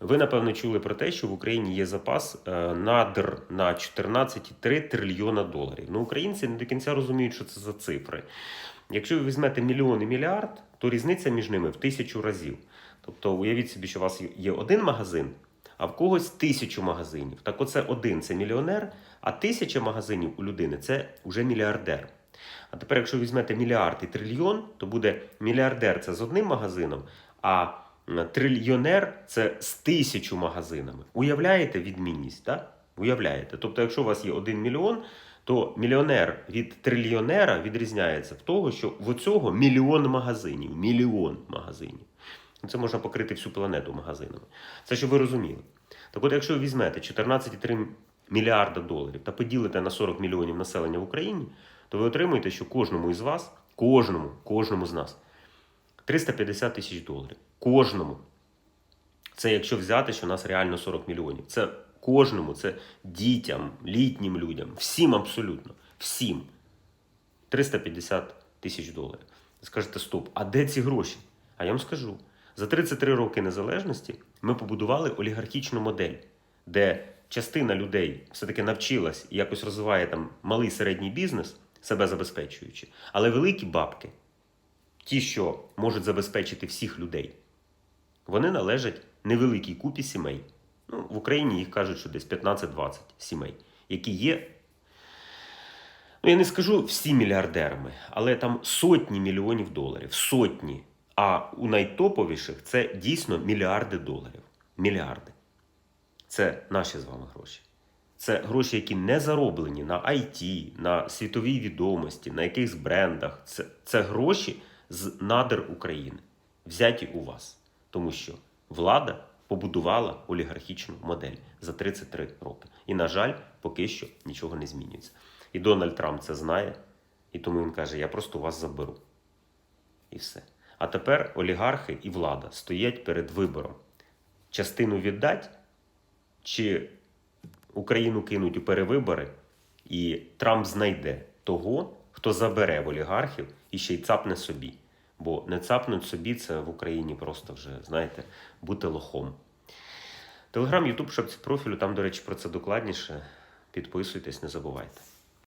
Ви напевно чули про те, що в Україні є запас е, надр на 14,3 трильйона доларів. Ну, українці не до кінця розуміють, що це за цифри. Якщо ви візьмете мільйон і мільярд, то різниця між ними в тисячу разів. Тобто, уявіть собі, що у вас є один магазин, а в когось тисячу магазинів. Так оце один це мільйонер, а тисяча магазинів у людини це вже мільярдер. А тепер, якщо візьмете мільярд і трильйон, то буде мільярдер це з одним магазином, а трильйонер це з тисячу магазинами. Уявляєте відмінність? Так? Уявляєте? Тобто, якщо у вас є один мільйон, то мільйонер від трильйонера відрізняється в того, що в оцього мільйон магазинів. Мільйон магазинів. Це можна покрити всю планету магазинами. Це щоб ви розуміли. Так от, якщо ви візьмете 14,3 мільярда доларів та поділите на 40 мільйонів населення в Україні, то ви отримуєте, що кожному із вас, кожному, кожному з нас 350 тисяч доларів. Кожному. Це якщо взяти, що у нас реально 40 мільйонів. Це кожному, це дітям, літнім людям, всім абсолютно, всім. 350 тисяч доларів. Скажете, стоп, а де ці гроші? А я вам скажу: за 33 роки незалежності ми побудували олігархічну модель, де частина людей все-таки навчилась і якось розвиває там малий середній бізнес, себе забезпечуючи, але великі бабки, ті, що можуть забезпечити всіх людей, вони належать невеликій купі сімей. Ну, в Україні їх кажуть, що десь 15-20 сімей, які є Ну, я не скажу всі мільярдерами, але там сотні мільйонів доларів, сотні. А у найтоповіших це дійсно мільярди доларів. Мільярди. Це наші з вами гроші. Це гроші, які не зароблені на IT, на світовій відомості, на якихось брендах. Це, це гроші з надр України, взяті у вас. Тому що влада побудувала олігархічну модель за 33 роки. І, на жаль, поки що нічого не змінюється. І Дональд Трамп це знає, і тому він каже: я просто вас заберу. І все. А тепер олігархи і влада стоять перед вибором: частину віддать, чи Україну кинуть у перевибори, і Трамп знайде того, хто забере в олігархів і ще й цапне собі. Бо не цапнуть собі це в Україні просто вже, знаєте, бути лохом. Телеграм, Ютуб, шапці профілю, там, до речі, про це докладніше. Підписуйтесь, не забувайте.